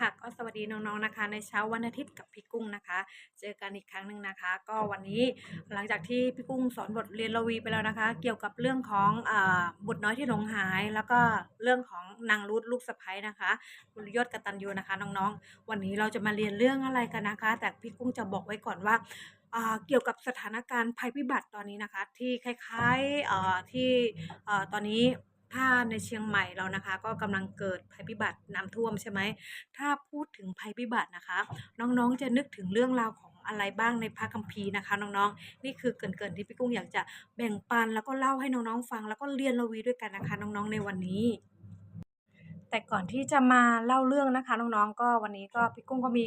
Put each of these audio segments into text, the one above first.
ค่ะก็สวัสดีน้องๆนะคะ ในเช้าวันอาทิตย์กับพี่กุ้งนะคะ เจอกันอีกครั้งหนึ่งนะคะ ก็วันนี้หลังจากที่พี่กุ้งสอนบทเรียนระวีไปแล้วนะคะ เกี่ยวกับเรื่องของอบุตรน้อยที่หลงหาย แล้วก็เรื่องของนางรุดลูกสะใภ้นะคะบุญยศกตัญญูนะคะน้องๆ วันนี้เราจะมาเรียนเรื่องอะไรกันนะคะ แต่พี่กุ้งจะบอกไว้ก่อนว่าเกี่ยวกับสถานการณ์ภัยพิบัติตอนนี้นะคะ ที่คล้ายๆที่ตอนนี้ ถ้าในเชียงใหม่เรานะคะ ก็กำลังเกิดภัยพิบัติน้ำท่วมใช่ไหมถ้าพูดถึงภัยพิบัตินะคะ น้องๆจะนึกถึงเรื่องราวของอะไรบ้างในพระคัมภีร์นะคะ น้องๆ นี่คือเกินๆที่พี่กุ้งอยากจะแบ่งปันแล้วก็เล่าให้น้องๆฟัง แล้วก็เรียนระวีด้วยกันนะคะ น้องๆในวันนี้แต่ก่อนที่จะมาเล่าเรื่องนะคะน้องๆ ก็วันนี้ก็พี่กุ้งก็มี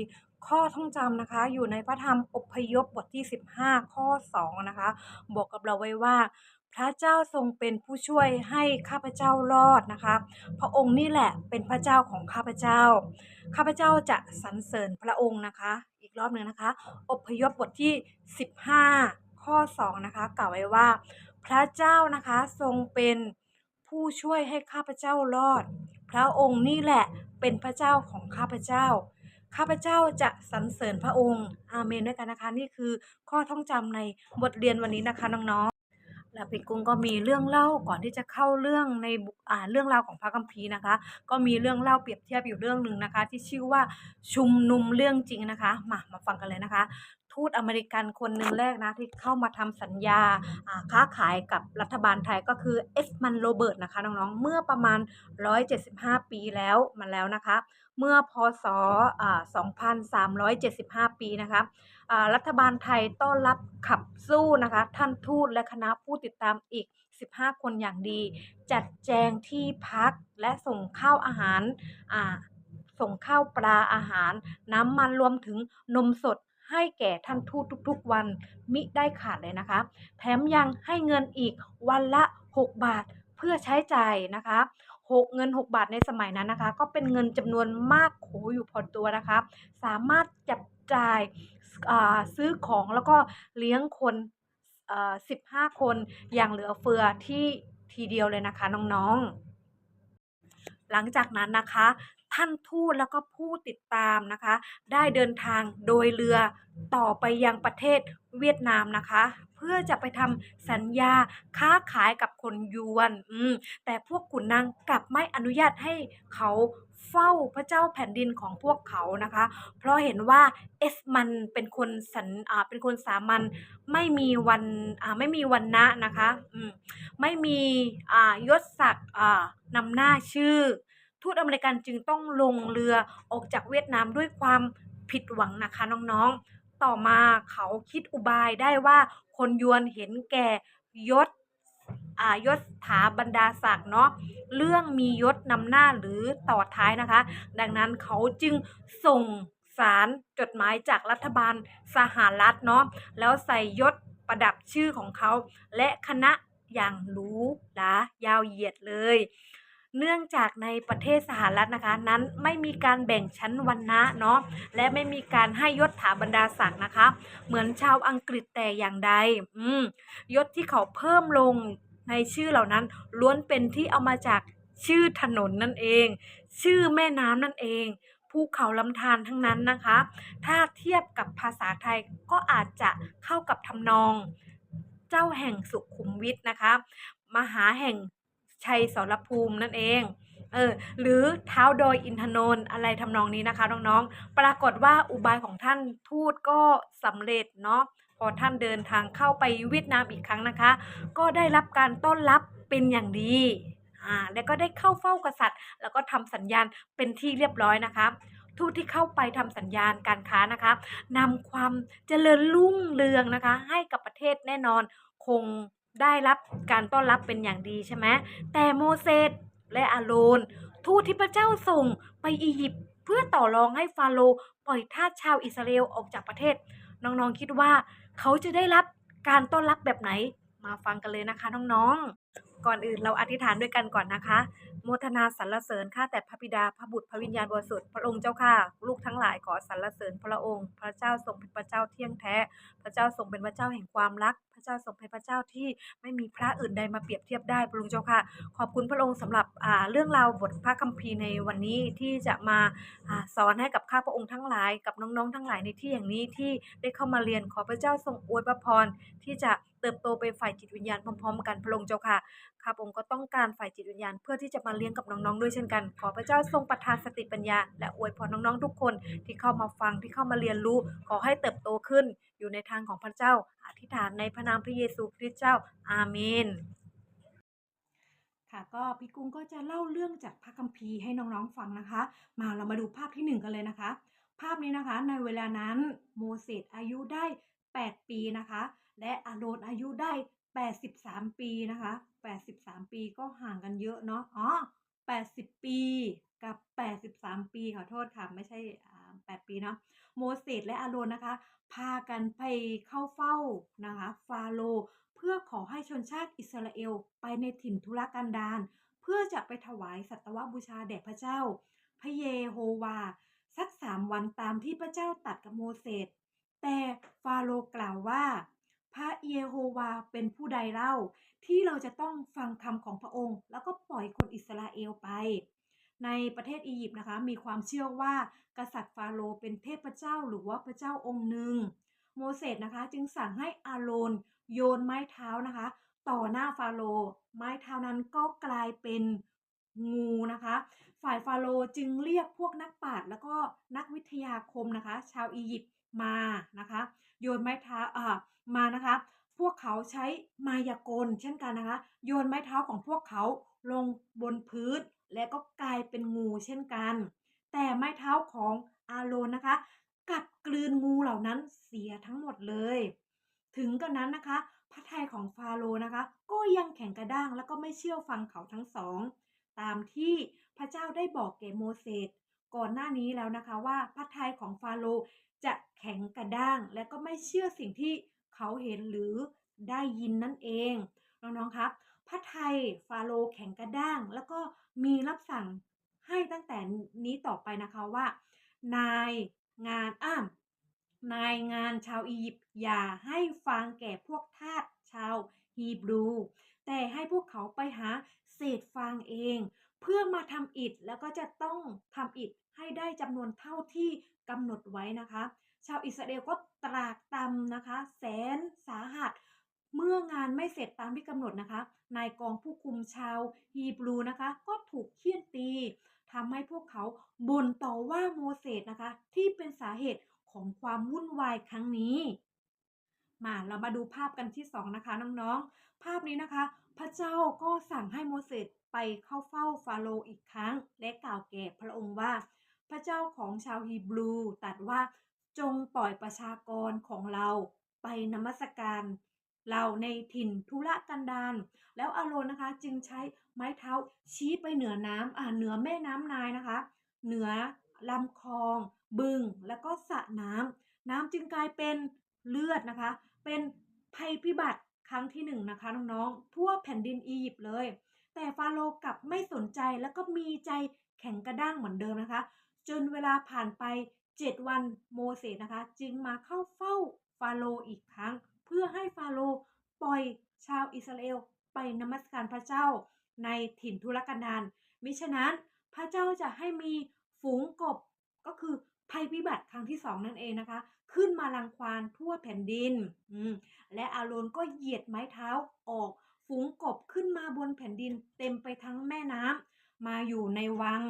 ข้อท่องจำนะคะ อยู่ในพระธรรมอพยพบทที่ 15 ข้อ 2 นะคะ บอกกับเราไว้ว่า พระเจ้าทรงเป็นผู้ช่วยให้ข้าพเจ้ารอดนะคะ พระองค์นี่แหละเป็นพระเจ้าของข้าพเจ้า ข้าพเจ้าจะสรรเสริญพระองค์นะคะ อีกรอบหนึ่งนะคะ อพยพบทที่ 15 ข้อ 2 นะคะ กล่าวไว้ว่า พระเจ้านะคะทรงเป็นผู้ช่วยให้ข้าพเจ้ารอด พระองค์นี่แหละเป็นพระเจ้าของข้าพเจ้า ข้าพเจ้าจะสรรเสริญพระองค์ อาเมนด้วยกันนะคะ นี่คือข้อท่องจำในบทเรียนวันนี้นะคะน้องๆ และปิกุ้งก็มีเรื่องเล่าก่อนที่จะเข้าเรื่องในอ่าเรื่องราวของพระคัมภีร์นะคะ ก็มีเรื่องเล่าเปรียบเทียบอยู่เรื่องหนึ่งนะคะ ที่ชื่อว่าชุมนุมเรื่องจริงนะคะมามาฟังกันเลยนะคะ ทูตอเมริกันคนหนึ่งแรกนะที่เข้ามาทำสัญญาอ่าค้าขายกับรัฐบาลไทยก็คือเอสมันโรเบิร์ตนะคะน้องๆ เมื่อประมาณ 175 ปีแล้วมาแล้วนะคะ เมื่อพศอ่า2375 ปีนะคะอ่ารัฐบาลไทยต้อนรับขับสู้นะคะ ท่านทูตและคณะผู้ติดตามอีก 15 คนอย่างดี จัดแจงที่พักและส่งข้าวอาหารอ่าส่งข้าวปลาอาหาร น้ำมันรวมถึงนมสด ให้แก่ท่านทูตทุกๆวันมิได้ขาดเลยนะคะ แถมยังให้เงินอีกวันละ 6 บาทเพื่อใช้จ่ายนะคะหกเงิน 6 บาทในสมัยนั้นนะคะ ก็เป็นเงินจำนวนมากโขอยู่พอตัวนะคะ สามารถจับจ่ายาซื้อของแล้วก็เลี้ยงคน15 คนอย่างเหลือเฟือที่ทีเดียวเลยนะคะน้องๆหลังจากนั้นนะคะ ท่านทูตแล้วก็ผู้ติดตามนะคะ ได้เดินทางโดยเรือต่อไปยังประเทศเวียดนามนะคะ เพื่อจะไปทำสัญญาค้าขายกับคนยวนอืมแต่พวกขุนนางกลับไม่อนุญาตให้เขาเฝ้าพระเจ้าแผ่นดินของพวกเขานะคะ เพราะเห็นว่าเอสมันเป็นคนสันอ่าเป็นคนสามัญไม่มีวันอ่าไม่มีวันนะนะคะอืมไม่มีอ่ายศศักดิ์อ่านำหน้าชื่อ ทูตอเมริกันจึงต้องลงเรือออกจากเวียดนามด้วยความผิดหวังนะคะน้องๆ ต่อมาเขาคิดอุบายได้ว่าคนยวนเห็นแก่ยศอ่ายศถาบรรดาศักดิ์เนาะเรื่องมียศนำหน้าหรือต่อท้ายนะคะ ดังนั้นเขาจึงส่งสารจดหมายจากรัฐบาลสหรัฐเนาะแล้วใส่ยศประดับชื่อของเขา และคณะอย่างหรูหรายาวเหยียดเลย เนื่องจากในประเทศสหรัฐนะคะนั้นไม่มีการแบ่งชั้นวรรณะเนาะและไม่มีการให้ยศถาบรรดาศักดิ์นะคะ เหมือนชาวอังกฤษแต่อย่างใดอืมยศที่เขาเพิ่มลงในชื่อเหล่านั้นล้วนเป็นที่เอามาจากชื่อถนนนั่นเอง ชื่อแม่น้ำนั่นเองภูเขาลำธารทั้งนั้นนะคะ ถ้าเทียบกับภาษาไทยก็อาจจะเข้ากับทำนอง เจ้าแห่งสุขุมวิทนะคะ มหาแห่ง ชัยสรภูมินั่นเองเออหรือเท้าดอยอินทนนท์อะไรทำนองนี้นะคะน้องๆ ปรากฏว่าอุบายของท่านทูตก็สำเร็จเนาะพอท่านเดินทางเข้าไปเวียดนามอีกครั้งนะคะ ก็ได้รับการต้อนรับเป็นอย่างดีอ่าแล้วก็ได้เข้าเฝ้ากษัตริย์ แล้วก็ทำสัญญาณเป็นที่เรียบร้อยนะคะทูตที่เข้าไปทำสัญญาณการค้านะคะนำความเจริญรุ่งเรืองนะคะ ให้กับประเทศแน่นอนคง ได้รับการต้อนรับเป็นอย่างดีใช่ไหมแต่โมเสสและอาโรนทูตที่พระเจ้าส่งไปอียิปต์เพื่อต่อรองให้ฟาโรห์ปล่อยทาสชาวอิสราเอลออกจากประเทศ น้องๆคิดว่าเขาจะได้รับการต้อนรับแบบไหน มาฟังกันเลยนะคะน้องๆก่อนอื่นเราอธิษฐานด้วยกันก่อนนะคะ มมทนาสรรเสริญข้าแต่พระบิดาพระบุตรพระวิญญาณบริสุทธิ์พระองค์เจ้าค่ะ ลูกทั้งหลายขอสรรเสริญพระองค์ พระเจ้าทรงเป็นพระเจ้าเที่ยงแท้ พระเจ้าทรงเป็นพระเจ้าแห่งความรัก พระเจ้าทรงเป็นพระเจ้าที่ไม่มีพระอื่นใดมาเปรียบเทียบได้พระองค์เจ้าค่ะ ขอบคุณพระองค์สำหรับอ่าเรื่องราวบทพระคัมภีร์ในวันนี้ที่จะมาอาสอนให้กับข้าพระองค์ทั้งหลายกับน้องๆ ทั้งหลายในที่อย่างนี้ที่ได้เข้ามาเรียนขอพระเจ้าทรงอวยพระพรที่จะ เติบโตไปฝ่ายจิตวิญญาณพร้อมๆ กันพระองค์เจ้าค่ะข้าพองค์ก็ต้องการฝ่ายจิตวิญญาณเพื่อที่จะมาเลี้ยงกับน้องๆด้วยเช่นกัน ขอพระเจ้าทรงประทานสติปัญญา และอวยพรน้องๆทุกคนที่เข้ามาฟังที่เข้ามาเรียนรู้ ขอให้เติบโตขึ้น อยู่ในทางของพระเจ้า อธิษฐานในพระนามพระเยซูคริสต์เจ้า อาเมนค่ะก็พี่กุ้งก็จะเล่าเรื่องจากพระคัมภีร์ให้น้องๆฟังนะคะ มาเรามาดูภาพที่หนึ่งกันเลยนะคะ ภาพนี้นะคะในเวลานั้นโมเสสอายุได้ 8 ปีนะคะ และอาโรนอายุได้ 83 ปีนะคะ 83 ปีก็ห่างกันเยอะเนาะอ๋อ80 ปีกับ 83 ปีขอโทษค่ะ ไม่ใช่ 8 ปีเนาะโมเสสและอาโรนนะคะ พากันไปเข้าเฝ้านะคะ ฟาโรเพื่อขอให้ชนชาติอิสราเอลไปในถิ่นทุรกันดารเพื่อจะไปถวายสัตวบูชาแด่พระเจ้า พระเยโฮวา สักสามวันตามที่พระเจ้าตัดกับโมเสสแต่ฟาโรกล่าวว่า พระเยโฮวาเป็นผู้ใดเล่า ที่เราจะต้องฟังคำของพระองค์ แล้วก็ปล่อยคนอิสราเอลไป ในประเทศอียิปต์นะคะ มีความเชื่อว่ากษัตริย์ฟาโรห์เป็นเทพเจ้าหรือว่าพระเจ้าองค์หนึ่ง โมเสสนะคะ จึงสั่งให้อาโรนโยนไม้เท้านะคะ ต่อหน้าฟาโรห์ไม้เท้านั้นก็กลายเป็นงูนะคะ ฝ่ายฟาโรห์จึงเรียกพวกนักปราชญ์แล้วก็นักวิทยาคมนะคะ ชาวอียิปต์ มานะคะ โยนไม้เท้าอ่ามานะคะ พวกเขาใช้มายากลเช่นกันนะคะ โยนไม้เท้าของพวกเขาลงบนพื้น และก็กลายเป็นงูเช่นกัน แต่ไม้เท้าของอาโรนนะคะกลับกลืนงูเหล่านั้นเสียทั้งหมดเลย ถึงกระนั้นนะคะพระทัยของฟาโรนะคะ ก็ยังแข็งกระด้างแล้วก็ไม่เชื่อฟังเขาทั้งสอง ตามที่พระเจ้าได้บอกแก่โมเสส ก่อนหน้านี้แล้วนะคะว่าพระทัยของฟาโรจะแข็งกระด้าง และก็ไม่เชื่อสิ่งที่เขาเห็นหรือได้ยินนั่นเองน้องๆครับพระทัยฟาโรแข็งกระด้าง แล้วก็มีรับสั่งให้ตั้งแต่นี้ต่อไปนะคะว่า นายงานอ้ามนายงานชาวอียิปต์อย่าให้ฟังแก่พวกทาสชาวฮีบรู แต่ให้พวกเขาไปหาเศษฟางเอง เพื่อมาทำอิฐแล้วก็จะต้องทำอิฐให้ได้จำนวนเท่าที่กำหนดไว้นะคะ ชาวอิสราเอลก็ตรากตำนะคะ แสนสาหัส เมื่องานไม่เสร็จตามที่กำหนดนะคะ นายกองผู้คุมชาวฮีบรูนะคะ ก็ถูกเคี่ยนตีทำให้พวกเขาบ่นต่อว่าโมเสสนะคะ ที่เป็นสาเหตุของความวุ่นวายครั้งนี้ มาเรามาดูภาพกันที่สองนะคะน้องๆ ภาพนี้นะคะ พระเจ้าก็สั่งให้โมเสส ไปเข้าเฝ้าฟาโรห์อีกครั้ง และกล่าวแก่พระองค์ว่า พระเจ้าของชาวฮีบรูตรัสว่าจงปล่อยประชากรของเราไปนมัสการเราในถิ่นทุรกันดารแล้วอาโรนนะคะ จึงใช้ไม้เท้าชี้ไปเหนือน้ำอ่าเหนือแม่น้ำนายนะคะ เหนือลำคลอง บึงแล้วก็สระน้ำน้ำจึงกลายเป็นเลือดนะคะ เป็นภัยพิบัติครั้งที่หนึ่งนะคะน้องๆทั่วแผ่นดินอียิปต์เลย แต่ฟาโรกลับไม่สนใจแล้วก็มีใจแข็งกระด้างเหมือนเดิมนะคะ จนเวลาผ่านไป 7 วันโมเสสนะคะ จึงมาเข้าเฝ้าฟาโรอีกครั้ง เพื่อให้ฟาโรปล่อยชาวอิสราเอลไปนมัสการพระเจ้าในถิ่นทุรกันดารมิฉะนั้นพระเจ้าจะให้มีฝูงกบก็คือภัยพิบัติครั้งที่สองนั่นเองนะคะ ขึ้นมารังควานทั่วแผ่นดิน และอาโรนก็เหยียดไม้เท้าออก ฝูงกบขึ้นมาบนแผ่นดินเต็มไปทั้งแม่น้ำมาอยู่ในวัง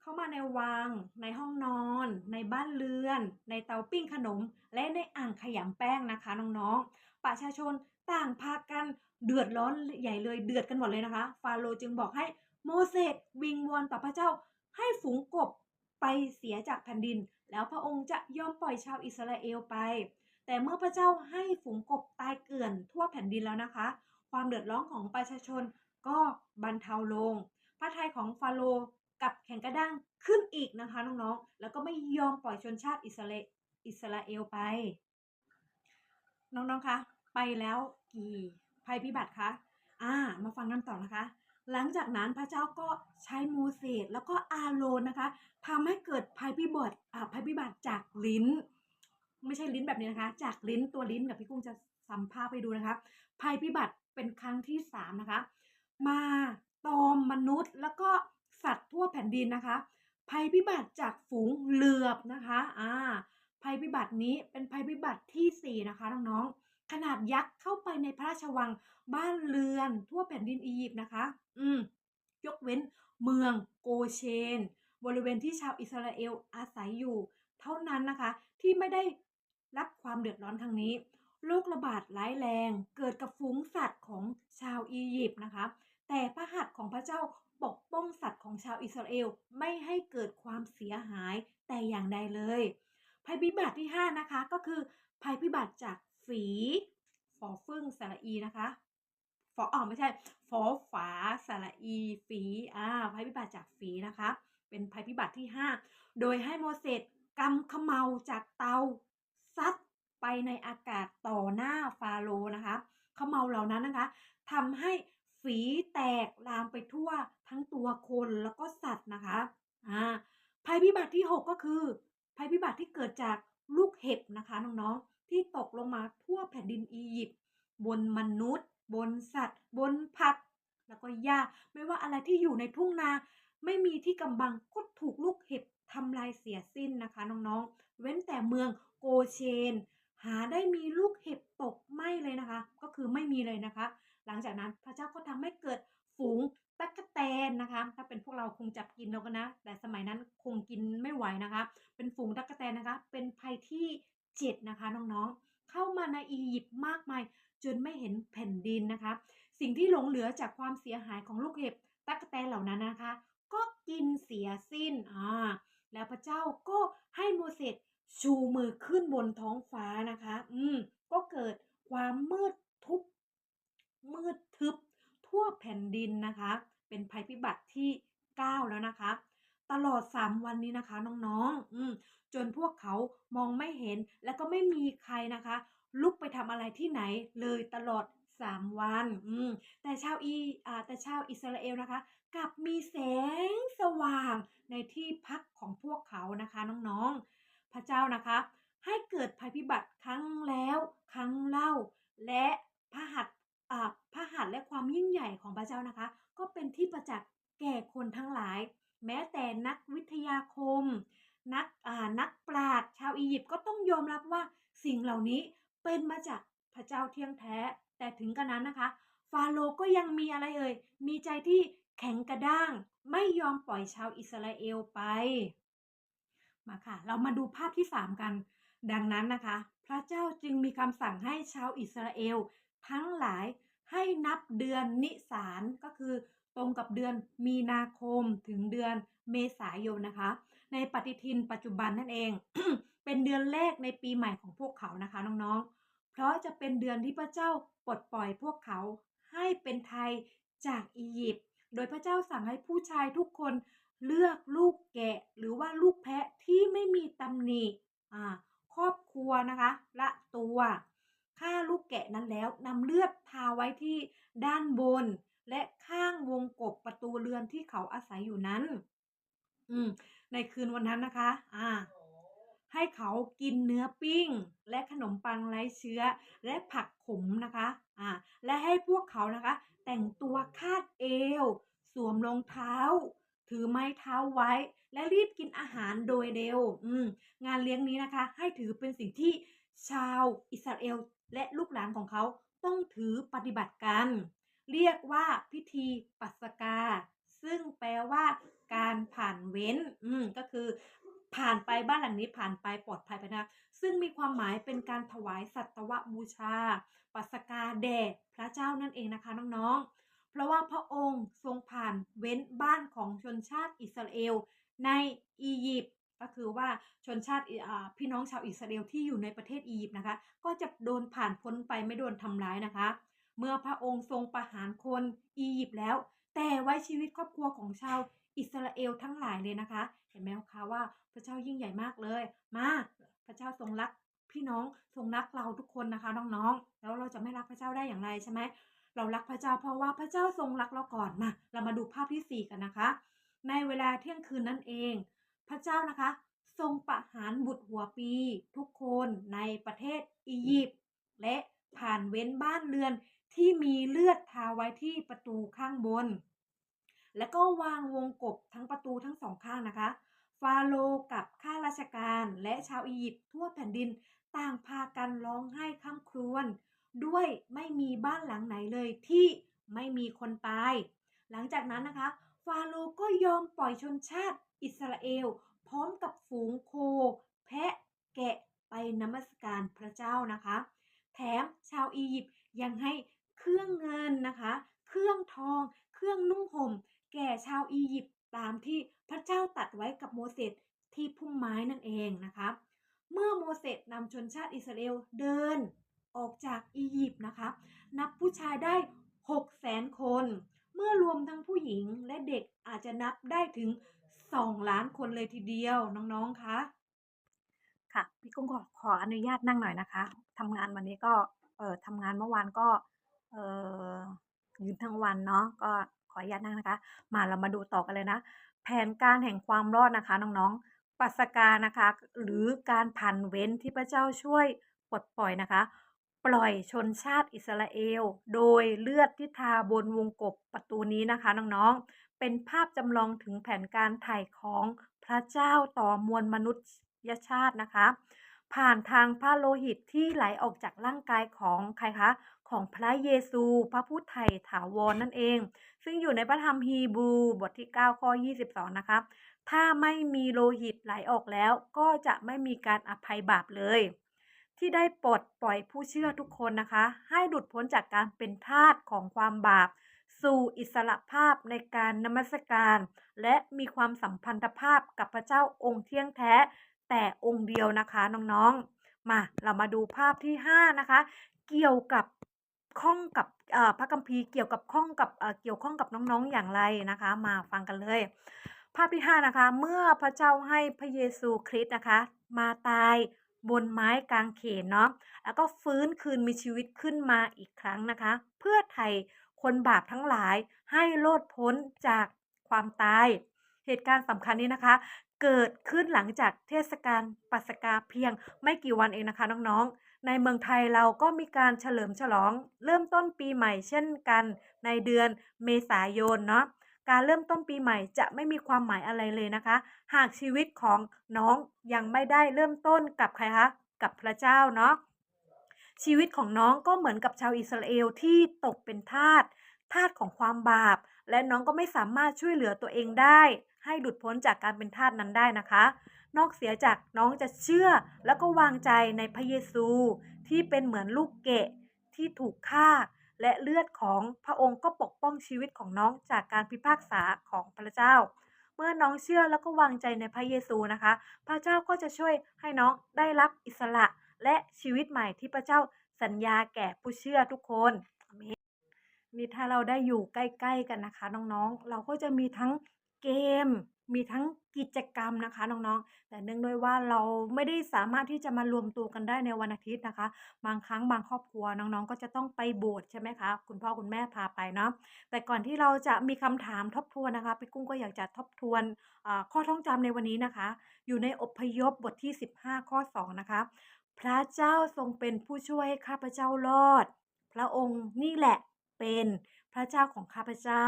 เข้ามาในวัง ในห้องนอน ในบ้านเรือน ในเตาปิ้งขนม และในอ่างขยำแป้งนะคะน้องๆประชาชนต่างพากันเดือดร้อนใหญ่เลยเดือดกันหมดเลยนะคะ ฟาโรจึงบอกให้โมเสสวิงวอนต่อพระเจ้าให้ฝูงกบไปเสียจากแผ่นดิน แล้วพระองค์จะยอมปล่อยชาวอิสราเอลไป แต่เมื่อพระเจ้าให้ฝูงกบตายเกลื่อนทั่วแผ่นดินแล้วนะคะ ความเดือดร้อนของประชาชนก็บรรเทาลงพระทัยของฟาโรกับแข็งกระด้างขึ้นอีกนะคะน้องๆ แล้วก็ไม่ยอมปล่อยชนชาติอิสราเอลอิสราเอลไป น้องๆ คะ ไปแล้วกี่ภัยพิบัติคะ อ่า มาฟังกันต่อนะคะ หลังจากนั้นพระเจ้าก็ใช้โมเสสแล้วก็อาโรนนะคะทำให้เกิดภัยพิบัติอ่าภัยพิบัติจากลิ้น ไม่ใช่ลิ้นแบบนี้นะคะ จากลิ้นตัวลิ้นกับพี่กุ้งจะสัมภาษณ์ไปดูนะคะ ภัยพิบัติ เป็นครั้งที่สามนะคะ มาตอมมนุษย์แล้วก็สัตว์ทั่วแผ่นดินนะคะ ภัยพิบัติจากฝูงเหลือบนะคะอ่าภัยพิบัตินี้เป็นภัยพิบัติที่สี่นะคะน้องๆขนาดยักษ์เข้าไปในพระราชวังบ้านเรือนทั่วแผ่นดินอียิปต์นะคะ อืมยกเว้นเมืองโกเชน บริเวณที่ชาวอิสราเอลอาศัยอยู่ เท่านั้นนะคะ ที่ไม่ได้รับความเดือดร้อนทางนี้ โรคระบาดร้ายแรงเกิดกับฝูงสัตว์ของชาวอียิปต์นะคะ แต่พระหัตถ์ของพระเจ้าปกป้องสัตว์ของชาวอิสราเอลไม่ให้เกิดความเสียหายแต่อย่างใดเลย ภัยพิบัติที่ 5 นะคะก็คือ ภัยพิบัติจากฝีฝอฟึ่งสระอีนะคะฝออ๋อไม่ใช่ฝอฝาสระอีฝีอ่าภัยพิบัติจากฝีนะคะ เป็นภัยพิบัติที่ 5 โดยให้โมเสสกำขมเมาจากเตาซัด ไปในอากาศต่อหน้าฟาโรห์นะคะขมเมาเหล่านั้นนะคะทำให้ฝีแตกลามไปทั่วทั้งตัวคนแล้วก็สัตว์นะคะอ่าภัยพิบัติที่ 6 ก็คือ ภัยพิบัติที่เกิดจากลูกเห็บนะคะน้องๆที่ตกลงมาทั่วแผ่นดินอียิปต์บนมนุษย์ บนสัตว์ บนผัก แล้วก็หญ้าไม่ว่าอะไรที่อยู่ในทุ่งนา ไม่มีที่กำบังก็ถูกลูกเห็บทำลายเสียสิ้นนะคะน้องๆเว้นแต่เมืองโกเชน หาได้มีลูกเห็บตกไม่เลยนะคะ ก็คือไม่มีเลยนะคะ หลังจากนั้นพระเจ้าก็ทำให้เกิดฝูงตั๊กแตนนะคะ ถ้าเป็นพวกเราคงจับกินแล้วกันนะ แต่สมัยนั้นคงกินไม่ไหวนะคะ เป็นฝูงตั๊กแตนนะคะ เป็นภัยที่เจ็ดนะคะน้องๆ เข้ามาในอียิปต์มากมาย จนไม่เห็นแผ่นดินนะคะ สิ่งที่หลงเหลือจากความเสียหายของลูกเห็บตั๊กแตนเหล่านั้นนะคะ ก็กินเสียสิ้นอ่าแล้วพระเจ้าก็ให้โมเสส ชูมือขึ้นบนท้องฟ้านะคะ อืม ก็เกิดความมืดทุบมืดทึบ ทั่วแผ่นดินนะคะ เป็นภัยพิบัติที่ 9 แล้วนะคะ ตลอด 3 วันนี้นะคะ น้องๆ อืม จนพวกเขามองไม่เห็น และก็ไม่มีใครนะคะ ลุกไปทำอะไรที่ไหนเลยตลอด 3 วัน อืม แต่ชาวอีอ่าแต่ชาวอิสราเอลนะคะ กลับมีแสงสว่างในที่พักของพวกเขานะคะ น้องๆ ระเจ้านะคะ ให้เกิดภัยพิบัติครั้งแล้วครั้งเล่า และพระหัตพระหัตและความยิ่งใหญ่ของพระเจ้านะคะ ก็เป็นที่ประจักษ์แก่คนทั้งหลาย แม้แต่นักวิทยาคม นักนักปราชญ์ชาวอียิปต์ก็ต้องยอมรับว่าสิ่งเหล่านี้เป็นมาจากพระเจ้าเที่ยงแท้ แต่ถึงกระนั้นนะคะ ฟาโรก็ยังมีอะไรเอ่ย มีใจที่แข็งกระด้าง ไม่ยอมปล่อยชาวอิสราเอลไป มาค่ะ เรามาดูภาพที่ 3 กัน ดังนั้นนะคะ พระเจ้าจึงมีคำสั่งให้ชาวอิสราเอล ทั้งหลายให้นับเดือนนิสานก็คือ ตรงกับเดือนมีนาคมถึงเดือนเมษายนนะคะ ในปฏิทินปัจจุบันนั่นเอง เป็นเดือนแรกในปีใหม่ของพวกเขานะคะน้องๆ เพราะจะเป็นเดือนที่พระเจ้าปลดปล่อยพวกเขาให้เป็นไทยจากอียิปต์โดยพระเจ้าสั่งให้ผู้ชายทุกคน เลือกลูกแกะหรือว่าลูกแพะที่ไม่มีตำหนิครอบครัวนะคะ ละตัวฆ่าลูกแกะนั้นแล้วนำเลือดทาไว้ที่ด้านบน และข้างวงกบประตูเรือนที่เขาอาศัยอยู่นั้น อืม ในคืนวันนั้นนะคะ อ่า ให้เขากินเนื้อปิ้ง และขนมปังไร้เชื้อ และผักขมนะคะ อ่า และให้พวกเขานะคะ แต่งตัวคาดเอว สวมรองเท้า ถือไม้เท้าไว้ และรีบกินอาหารโดยเร็ว อืงานเลี้ยงนี้นะคะ ให้ถือเป็นสิ่งที่ชาวอิสราเอลและลูกหลานของเขาต้องถือปฏิบัติกัน เรียกว่าพิธีปัสกา ซึ่งแปลว่าการผ่านเว้น อืมก็คือ ผ่านไปบ้านหลังนี้ผ่านไปปลอดภัยไปนะ ซึ่งมีความหมายเป็นการถวายสัตวบูชา ปัสกาแด่พระเจ้านั่นเองนะคะน้องๆ ราะว่าพระองค์ทรงผ่านเว้นบ้านของชนชาติอิสราเอลในอียิปต์ก็คือว่าชนชาติพี่น้องชาวอิสราเอลที่อยู่ในประเทศอียิปต์นะคะ ก็จะโดนผ่านพ้นไปไม่โดนทำร้ายนะคะ เมื่อพระองค์ทรงประหารคนอียิปต์แล้ว แต่ไว้ชีวิตครอบครัวของชาวอิสราเอลทั้งหลายเลยนะคะ เห็นไหมคะว่าพระเจ้ายิ่งใหญ่มากเลย มาพระเจ้าทรงรักพี่น้องทรงรักเราทุกคนนะคะน้องๆ แล้วเราจะไม่รักพระเจ้าได้อย่างไรใช่ไหม เรารักพระเจ้าเพราะว่าพระเจ้าทรงรักเราก่อนมาเรามาดูภาพที่ 4 กันนะคะ ในเวลาเที่ยงคืนนั่นเอง พระเจ้านะคะ ทรงประหารบุตรหัวปี ทุกคนในประเทศอียิปต์และผ่านเว้นบ้านเรือนที่มีเลือดทาไว้ที่ประตูข้างบน แล้วก็วางวงกบทั้งประตูทั้งสองข้างนะคะ ฟาโรกับข้าราชการและชาวอียิปต์ทั่วแผ่นดินต่างพากันร้องไห้ข้ามครวญ ด้วยไม่มีบ้านหลังไหนเลยที่ไม่มีคนตาย หลังจากนั้นนะคะ ฟาโรห์ก็ยอมปล่อยชนชาติอิสราเอล พร้อมกับฝูงโค แพะแกะไปนมัสการพระเจ้านะคะ แถมชาวอียิปต์ยังให้เครื่องเงินนะคะ เครื่องทอง เครื่องนุ่งห่ม แก่ชาวอียิปต์ตามที่พระเจ้าตัดไว้กับโมเสสที่พุ่มไม้นั่นเองนะคะ เมื่อโมเสสนำชนชาติอิสราเอลเดิน ออกจากอียิปต์นะคะ นับผู้ชายได้6แสนคน เมื่อรวมทั้งผู้หญิงและเด็กอาจจะนับได้ถึง 2 ล้านคนเลยทีเดียวน้องๆคะค่ะพี่กุ้งขอขออนุญาตนั่งหน่อยนะคะทำงานวันนี้ก็เอ่อทำงานเมื่อวานก็เอ่อยืนทั้งวันเนาะก็ขออนุญาตนั่งนะคะ มาเรามาดูต่อกันเลยนะ แผนการแห่งความรอดนะคะน้องๆปัสกานะคะ หรือการผันเว้นที่พระเจ้าช่วยปลดปล่อยนะคะ ปล่อยชนชาติอิสราเอล โดยเลือดที่ทาบนวงกบประตูนี้นะคะน้องๆ เป็นภาพจำลองถึงแผนการไถ่ของพระเจ้าต่อมวลมนุษยชาตินะคะ ผ่านทางพระโลหิตที่ไหลออกจากร่างกายของใครคะของพระเยซู พระผู้ไถ่ถาวรนั่นเอง ซึ่งอยู่ในพระธรรมฮีบรูบทที่ 9 ข้อ 22 นะคะ ถ้าไม่มีโลหิตไหลออกแล้ว ก็จะไม่มีการอภัยบาปเลย ที่ได้ปลดปล่อยผู้เชื่อทุกคนนะคะ ให้หลุดพ้นจากการเป็นทาสของความบาป สู่อิสระภาพในการนมัสการ และมีความสัมพันธภาพกับพระเจ้าองค์เที่ยงแท้ แต่องค์เดียวนะคะน้องๆ มาเรามาดูภาพที่ 5 นะคะ เกี่ยวกับข้องกับพระคัมภีร์เกี่ยวกับข้องกับเอ่อเกี่ยวข้องกับน้องๆอย่างไรนะคะ มาฟังกันเลย ภาพที่ 5 นะคะ เมื่อพระเจ้าให้พระเยซูคริสต์นะคะ มาตาย บนไม้กางเขนเนาะแล้วก็ฟื้นคืนมีชีวิตขึ้นมาอีกครั้งนะคะ เพื่อไถ่คนบาปทั้งหลายให้โลดพ้นจากความตาย เหตุการณ์สำคัญนี้นะคะ เกิดขึ้นหลังจากเทศกาลปัสกาเพียงไม่กี่วันเองนะคะน้องๆ ในเมืองไทยเราก็มีการเฉลิมฉลอง เริ่มต้นปีใหม่เช่นกันในเดือนเมษายนเนาะ การเริ่มต้นปีใหม่จะไม่มีความหมายอะไรเลยนะคะ หากชีวิตของน้องยังไม่ได้เริ่มต้นกับใครคะ กับพระเจ้าเนาะ ชีวิตของน้องก็เหมือนกับชาวอิสราเอลที่ตกเป็นทาส ทาสของความบาป และน้องก็ไม่สามารถช่วยเหลือตัวเองได้ ให้หลุดพ้นจากการเป็นทาสนั้นได้นะคะ นอกเสียจากน้องจะเชื่อแล้วก็วางใจในพระเยซูที่เป็นเหมือนลูกเกะที่ถูกฆ่า และเลือดของพระองค์ก็ปกป้องชีวิตของน้องจากการพิพากษาของพระเจ้า เมื่อน้องเชื่อแล้วก็วางใจในพระเยซูนะคะ พระเจ้าก็จะช่วยให้น้องได้รับอิสระและชีวิตใหม่ที่พระเจ้าสัญญาแก่ผู้เชื่อทุกคนนี่ถ้าเราได้อยู่ใกล้ ๆ กันนะคะ น้องๆ เราก็จะมีทั้งเกม มีทั้งกิจกรรมนะคะน้องๆ แต่เนื่องด้วยว่าเราไม่ได้สามารถที่จะมารวมตัวกันได้ในวันอาทิตย์นะคะ บางครั้งบางครอบครัวน้องๆ ก็จะต้องไปโบสถ์ใช่ไหมคะ คุณพ่อคุณแม่พาไปเนาะ แต่ก่อนที่เราจะมีคำถามทบทวนนะคะพี่กุ้งก็อยากจะทบทวนข้อท่องจำในวันนี้นะคะ อยู่ในอพยพบทที่ 15 ข้อ 2 นะคะ พระเจ้าทรงเป็นผู้ช่วยให้ข้าพเจ้ารอด พระองค์นี่แหละเป็นพระเจ้าของข้าพเจ้า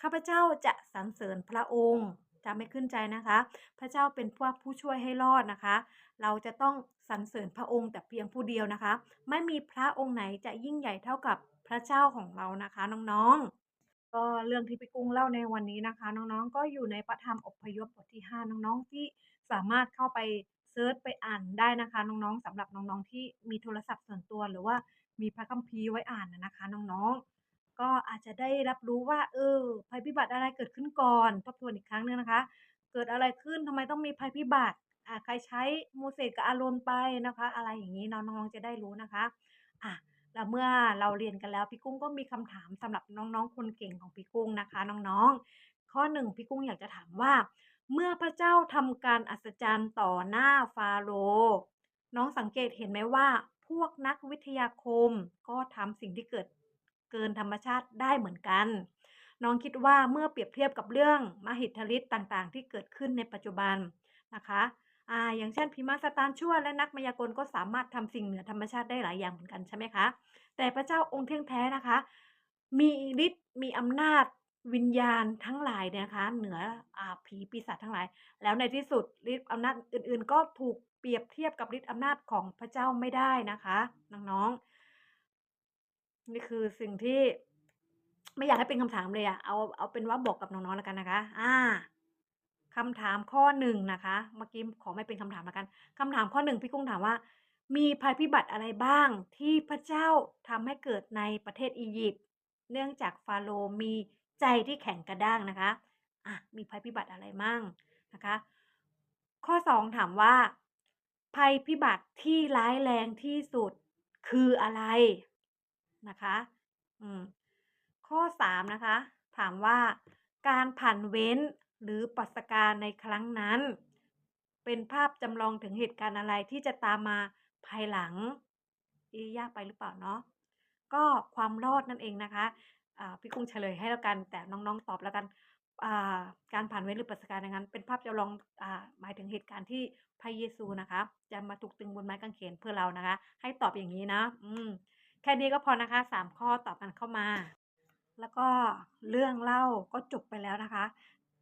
ข้าพเจ้าจะสรรเสริญพระองค์ จะไม่ขึ้นใจนะคะ พระเจ้าเป็นผู้ผู้ช่วยให้รอดนะคะ เราจะต้องสรรเสริญพระองค์แต่เพียงผู้เดียวนะคะ ไม่มีพระองค์ไหนจะยิ่งใหญ่เท่ากับพระเจ้าของเรานะคะน้องๆ ก็เรื่องที่พี่กุ้งเล่าในวันนี้นะคะ น้องๆ ก็อยู่ในพระธรรมอพยพบทที่ 5 น้องๆ ที่สามารถเข้าไปเซิร์ชไปอ่านได้นะคะ น้องๆสำหรับน้องๆ ที่มีโทรศัพท์ส่วนตัวหรือว่ามีพระคัมภีร์ไว้อ่านนะคะ น้องๆ ก็อาจจะได้รับรู้ว่า เออ ภัยพิบัติอะไรเกิดขึ้นก่อนทบทวนอีกครั้งหนึ่งนะคะ เกิดอะไรขึ้นทำไมต้องมีภัยพิบัติอ่าใครใช้โมเสสกับอาโรนไปนะคะ อะไรอย่างนี้น้องๆจะได้รู้นะคะอะแล้วเมื่อเราเรียนกันแล้วพี่กุ้งก็มีคำถามสำหรับน้องๆคนเก่งของพี่กุ้งนะคะ น้องๆ ข้อหนึ่งพี่กุ้งอยากจะถามว่า เมื่อพระเจ้าทำการอัศจรรย์ต่อหน้าฟาโรห์น้องสังเกตเห็นไหมว่า พวกนักวิทยาคมก็ทำสิ่งที่เกิด เกินธรรมชาติได้เหมือนกัน น้องคิดว่าเมื่อเปรียบเทียบกับเรื่องมหิทธิฤทธิ์ต่างๆ ที่เกิดขึ้นในปัจจุบันนะคะอ่าอย่างเช่นพิมาสตานชั่วและนักมายากลก็สามารถทำสิ่งเหนือธรรมชาติได้หลายอย่างเหมือนกันใช่ไหมคะ แต่พระเจ้าองค์เที่ยงแท้นะคะ มีฤทธิ์มีอำนาจวิญญาณทั้งหลายเนี่ยนะคะ เหนืออาผีปีศาจทั้งหลาย แล้วในที่สุดฤทธิ์อำนาจอื่น ๆ ก็ถูกเปรียบเทียบกับฤทธิ์อำนาจของพระเจ้าไม่ได้นะคะน้องๆ นี่คือสิ่งที่ไม่อยากให้เป็นคำถามเลยอะเอาเอาเป็นว่าบอกกับน้องๆแล้วกันนะคะ อ่าคำถามข้อหนึ่งนะคะ เมื่อกี้ขอไม่เป็นคำถามแล้วกันคำถามข้อหนึ่งพี่กุ้งถามว่า มีภัยพิบัติอะไรบ้าง ที่พระเจ้าทำให้เกิดในประเทศอียิปต์เนื่องจากฟาโรห์มีใจที่แข็งกระด้างนะคะ อะ มีภัยพิบัติอะไรมั่งนะคะ ข้อสองถามว่า ภัยพิบัติที่ร้ายแรงที่สุดคืออะไร นะคะอืมข้อสามนะคะ ถามว่าการผ่านเว้นหรือปัสการในครั้งนั้น เป็นภาพจำลองถึงเหตุการณ์อะไรที่จะตามมาภายหลังอียากไปหรือเปล่าเนาะก็ความรอดนั่นเองนะคะพี่กุ้งเฉลยให้แล้วกัน แต่น้องๆตอบแล้วกันการผ่านเว้นหรือปัสการในนั้น เป็นภาพจำลองอหมายถึงเหตุการณ์ที่พระเยซูนะคะ จะมาถูกตึงบนไม้กางเขนเพื่อเรานะคะ ให้ตอบอย่างนี้นะ อืม แค่นี้ก็พอนะคะสามข้อตอบกันเข้ามา แล้วก็เรื่องเล่าก็จบไปแล้วนะคะ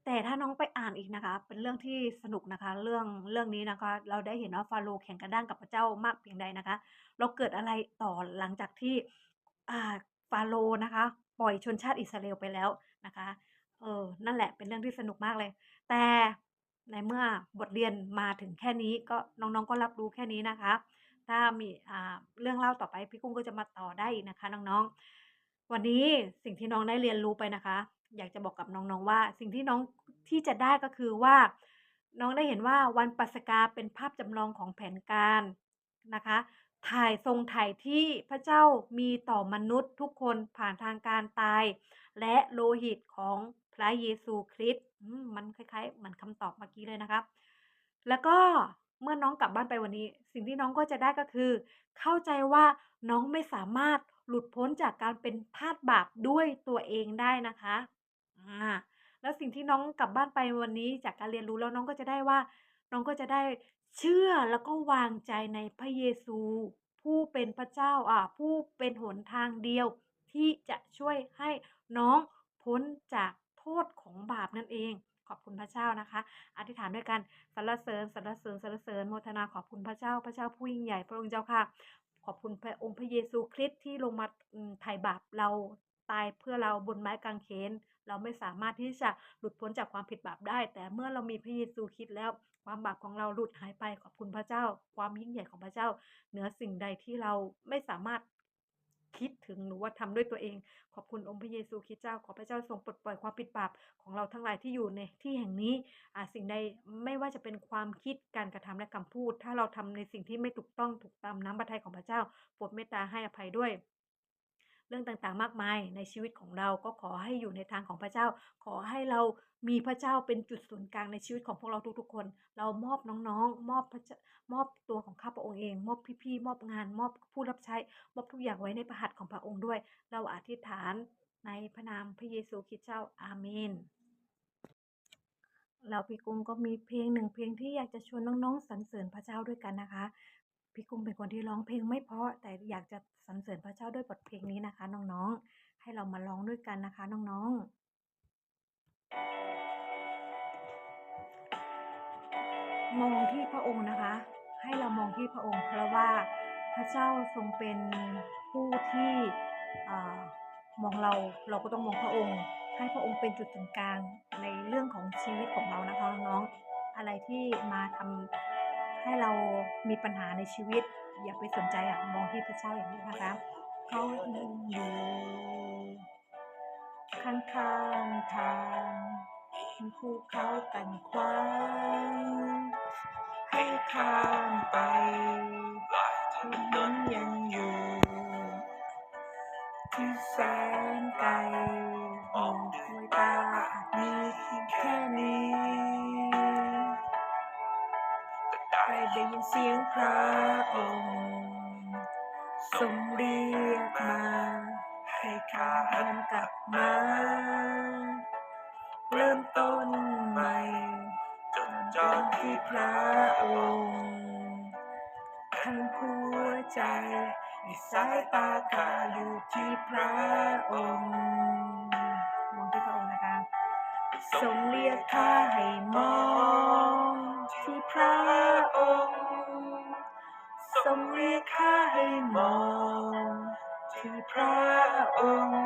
แต่ถ้าน้องไปอ่านอีกนะคะ เป็นเรื่องที่สนุกนะคะ เรื่องเรื่องนี้นะคะ เราได้เห็นว่าฟาโรห์แข่งกระด้างกับพระเจ้ามากเพียงใดนะคะ เราเกิดอะไรต่อหลังจากที่ฟาโรห์นะคะ ปล่อยชนชาติอิสราเอลไปแล้วนะคะเออนั่นแหละเป็นเรื่องที่สนุกมากเลย แต่ในเมื่อบทเรียนมาถึงแค่นี้ก็น้องๆก็รับรู้แค่นี้นะคะ ถ้ามีอ่าเรื่องเล่าต่อไปพี่กุ้งก็จะมาต่อได้อีกนะคะ น้องๆ วันนี้สิ่งที่น้องได้เรียนรู้ไปนะคะ อยากจะบอกกับน้องๆว่า สิ่งที่น้องที่จะได้ก็คือว่า น้องได้เห็นว่าวันปัสกาเป็นภาพจำลองของแผนการนะคะ ถ่ายทรงถ่ายที่พระเจ้ามีต่อมนุษย์ทุกคนผ่านทางการตาย และโลหิตของพระเยซูคริสต์มมันคล้ายๆเหมือนคำตอบเมื่อกี้เลยนะครับ แล้วก็ เมื่อน้องกลับบ้านไปวันนี้ สิ่งที่น้องก็จะได้ก็คือ เข้าใจว่าน้องไม่สามารถหลุดพ้นจากการเป็นทาสบาปด้วยตัวเองได้นะคะอ่าแล้วสิ่งที่น้องกลับบ้านไปวันนี้จากการเรียนรู้แล้วน้องก็จะได้ว่า น้องก็จะได้เชื่อแล้วก็วางใจในพระเยซู ผู้เป็นพระเจ้าอ่าผู้เป็นหนทางเดียว ที่จะช่วยให้น้องพ้นจากโทษของบาปนั่นเอง ขอบคุณพระเจ้านะคะ อธิษฐานด้วยกันสรรเสริญสรรเสริญสรรเสริญโมทนาขอบคุณพระเจ้า พระเจ้าผู้ยิ่งใหญ่พระองค์เจ้าค่ะ ขอบคุณพระองค์พระเยซูคริสต์ที่ลงมาไถ่บาปเราตายเพื่อเราบนไม้กางเขน เราไม่สามารถที่จะหลุดพ้นจากความผิดบาปได้ แต่เมื่อเรามีพระเยซูคริสต์แล้ว ความบาปของเราหลุดหายไปขอบคุณพระเจ้า ความยิ่งใหญ่ของพระเจ้า เหนือสิ่งใดที่เราไม่สามารถ คิดถึงหรือว่าทำด้วยตัวเอง ขอบคุณองค์พระเยซูคริสต์เจ้า ขอพระเจ้าทรงปลดปล่อยความผิดบาปของเราทั้งหลายที่อยู่ในที่แห่งนี้อาสิ่งใดไม่ว่าจะเป็นความคิดการกระทำและคำพูด ถ้าเราทำในสิ่งที่ไม่ถูกต้องถูกตามน้ำพระทัยของพระเจ้าโปรดเมตตาให้อภัยด้วย เรื่องต่างๆ มากมายในชีวิตของเราก็ขอให้อยู่ในทางของพระเจ้า ขอให้เรามีพระเจ้าเป็นจุดศูนย์กลางในชีวิตของพวกเราทุกๆคน เรามอบน้องๆ มอบพระเจ้ามอบตัวของข้าพระองค์เอง มอบพี่ๆ มอบงาน มอบผู้รับใช้ มอบทุกอย่างไว้ในพระหัตถ์ของพระองค์ด้วย เราอธิษฐานในพระนามพระเยซูคริสต์เจ้าอาเมนแล้วพี่กุ้งก็มีเพลงหนึ่งเพลงที่อยากจะชวนน้องๆสรรเสริญพระเจ้าด้วยกันนะคะ พี่กุ้งเป็นคนที่ร้องเพลงไม่เพราะแต่อยากจะสรรเสริญพระเจ้าด้วยบทเพลงนี้นะคะ น้องๆ ให้เรามาร้องด้วยกันนะคะ น้องๆมองที่พระองค์นะคะ ให้เรามองที่พระองค์เพราะว่าพระเจ้าทรงเป็นผู้ที่อมองเราเราก็ต้องมองพระองค์ ให้พระองค์เป็นจุดศูนย์กลางในเรื่องของชีวิตของเรานะคะน้องๆอะไรที่มาทำ ให้เรามีปัญหาในชีวิต อย่าไปสนใจอะมองที่พระเจ้าอย่างนี้นะคะเขาอยู่ข้างข้างๆทางมีภูเขากันขวางให้ข้ามไปถนนยังอยู่ ที่แสนไกล ได้ยินเสียงพระองค์ทรงเรียกมา ให้ข้าพร้อมกลับมา เริ่มต้นใหม่จดจจ่อดที่พระองค์ทั้งหัวใจในสายตาข้าอยู่ที่พระองค์มองที่พระองค์นะคะทรงเรียกข้าให้มองที่พระองค์ รงเรียกข้าให้มองที่พระองค์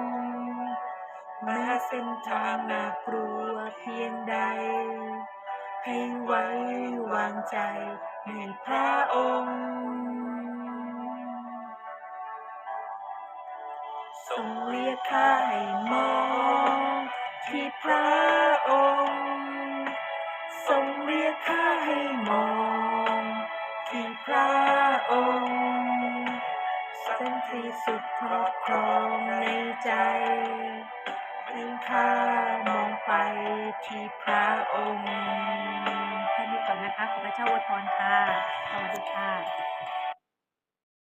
แม้เส้นทางน่ากลัวเพียงใด ให้ไว้วางใจในพระองค์ ทรงเรียกข้าให้มองที่พระองค์ ทรงเรียกข้าให้มองที่พระ องค์สันที่สุดครอบครองในใจยิ่งข้ามองไปที่พระองค์แค่นี้ก่อนนะคะขอพระเจ้าอวยพรค่ะ สวัสดีค่ะ